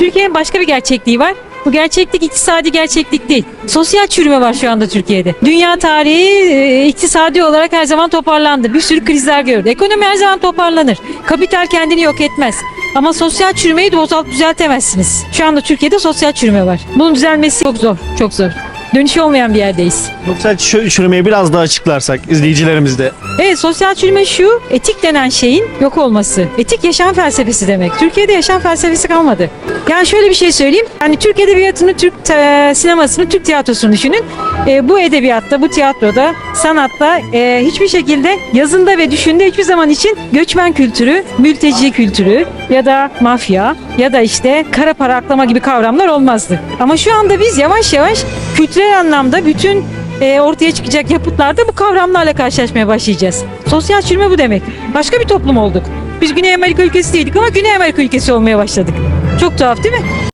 Türkiye'nin başka bir gerçekliği var. Bu gerçeklik iktisadi gerçeklik değil. Sosyal çürüme var şu anda Türkiye'de. Dünya tarihi e, iktisadi olarak her zaman toparlandı. Bir sürü krizler gördü. Ekonomi her zaman toparlanır. Kapital kendini yok etmez. Ama sosyal çürümeyi de düzeltemezsiniz. Şu anda Türkiye'de sosyal çürüme var. Bunun düzelmesi çok zor, çok zor. Dönüşü olmayan bir yerdeyiz. Sosyal çö- çürümeyi biraz daha açıklarsak izleyicilerimiz de. Evet sosyal çürüme şu etik denen şeyin yok olması. Etik yaşam felsefesi demek. Türkiye'de yaşam felsefesi kalmadı. Yani şöyle bir şey söyleyeyim. Yani Türk edebiyatını, Türk e, sinemasını, Türk tiyatrosunu düşünün. E, bu edebiyatta, bu tiyatroda, sanatta e, hiçbir şekilde yazında ve düşünde hiçbir zaman için göçmen kültürü, mülteci kültürü ya da mafya ya da işte kara para aklama gibi kavramlar olmazdı. Ama şu anda biz yavaş yavaş kültürel anlamda bütün e, ortaya çıkacak yapıtlarda bu kavramlarla karşılaşmaya başlayacağız. Sosyal çürüme bu demek. Başka bir toplum olduk. Biz Güney Amerika ülkesi değildik ama Güney Amerika ülkesi olmaya başladık. Çok tuhaf değil mi?